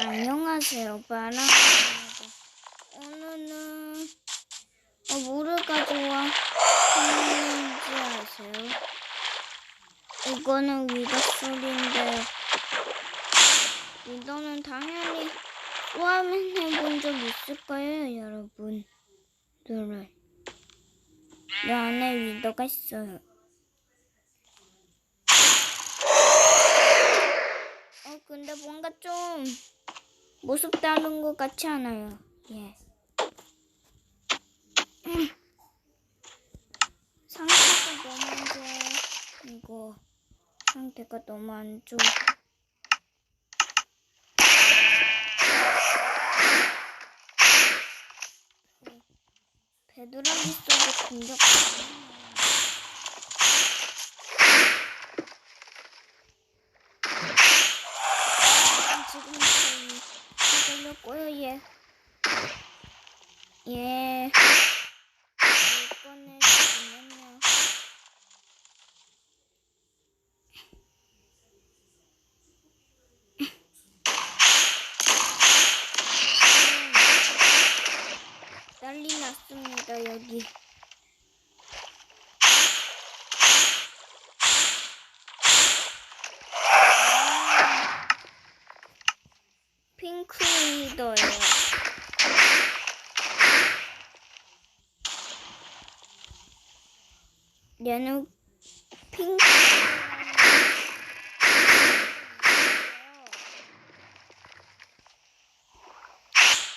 안녕하세요, 바람입니다. 오늘은 어, 뭐를 가져와 했는지 아세요? 이거는 위더 소리인데 위더는 당연히 소화만 해본 적 있을 거예요, 여러분 들은. 내 안에 위더가 있어요. 어, 근데 뭔가 좀 다른 것 같지 않아요. 예. 음. 상태가 너무 안 좋아. 이거 상태가 너무 안 좋아. 어, 베드랑이 쏘고 공격. 지금 저희 걸렸고요, 얘. 예. 이거는 잠깐만요. 난리 났습니다, 여기. 아, 핑크 리더예요. 얘는 핑크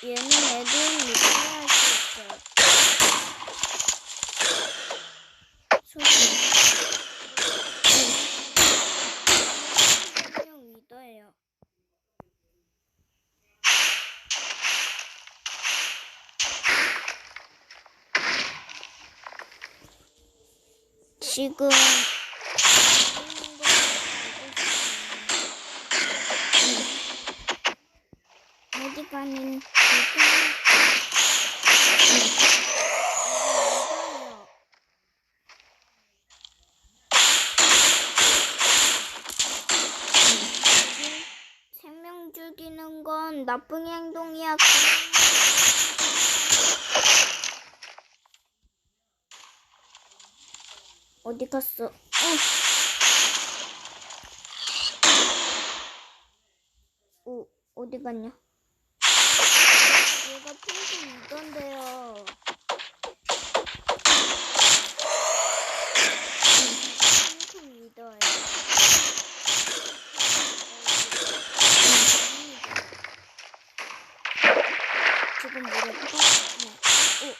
얘는 애들 리더할 수 있어요. 소리. 그냥 리더예요. 지금 어디 가는 생명 죽이는 건 나쁜 행동이야. 어디 갔어? 어. 어, 어디 갔냐? 얘가 핑크 이건데요. 핑크 리더예요. 지금 뭐라고? 어. 어.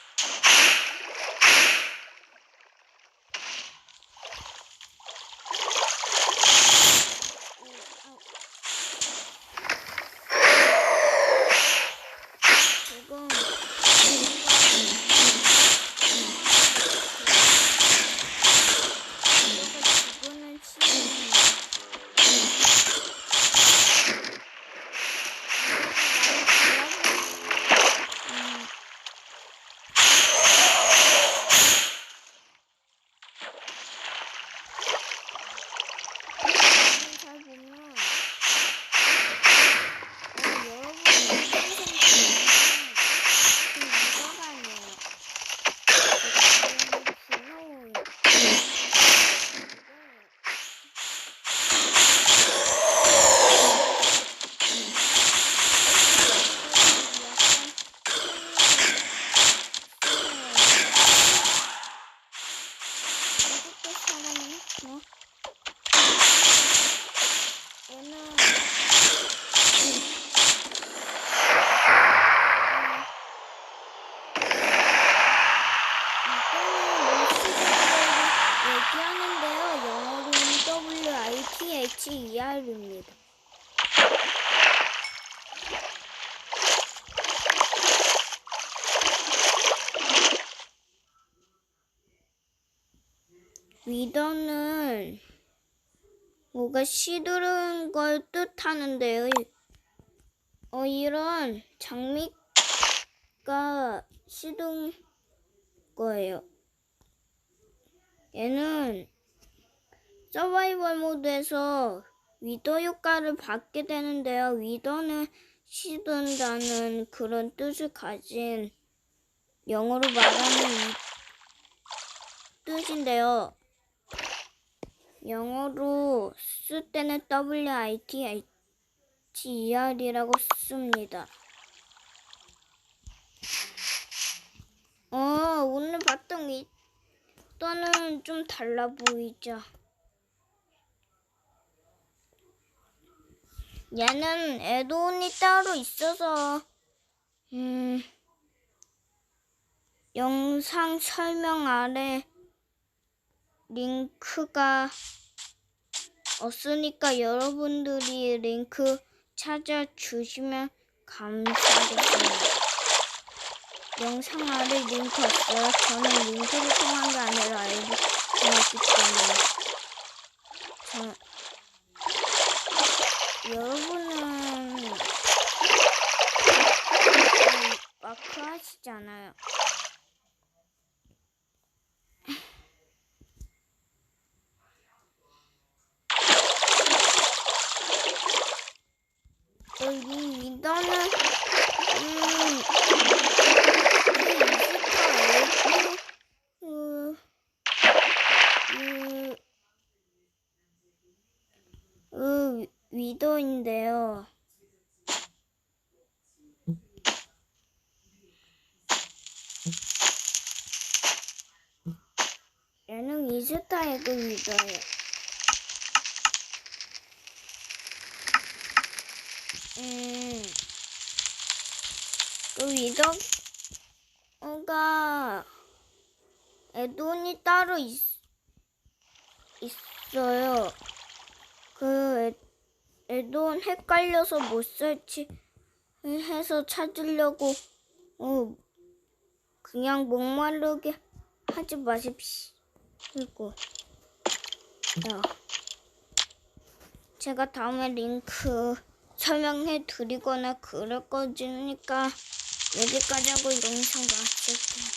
지금 이거는 음, 잘 보면 어, 여러분 그 이거가 아니에요. 귀여워요. 이것도 사람이 뭐? 얘는 얘기하는데요. 영어로는 WITHER입니다. 위더는 뭐가 시드른 걸 뜻하는데요. 어, 이런 장미가 시든 거예요. 얘는 서바이벌 모드에서 위더 효과를 받게 되는데요. 위더는 시든다는 그런 뜻을 가진 영어로 말하는 이 뜻인데요. 영어로 쓸 때는 W-I-T-H-E-R이라고 씁니다. 어, 오늘 봤던 이 떠는 좀 달라 보이죠? 얘는 애돈이 따로 있어서 음 영상 설명 아래 링크가 없으니까 여러분들이 링크 찾아주시면 감사하겠습니다. 영상 아래 링크 없어요. 저는 링크를 통한 게 아니라 알고 있기 때문에 저 여러분은 음, 마크 하시잖아요. 여기 이거는 음 그, 그, 그 위도인데요. 얘는 이스타에도 위도예요. 음, 그 위도가 애돈이 따로 있, 있어요. 애돈 헷갈려서 못 설치 해서 찾으려고 어, 그냥 목마르게 하지 마십시오. 야, 제가 다음에 링크 설명해 드리거나 그럴 거니까 여기까지 하고 영상 마칠게요.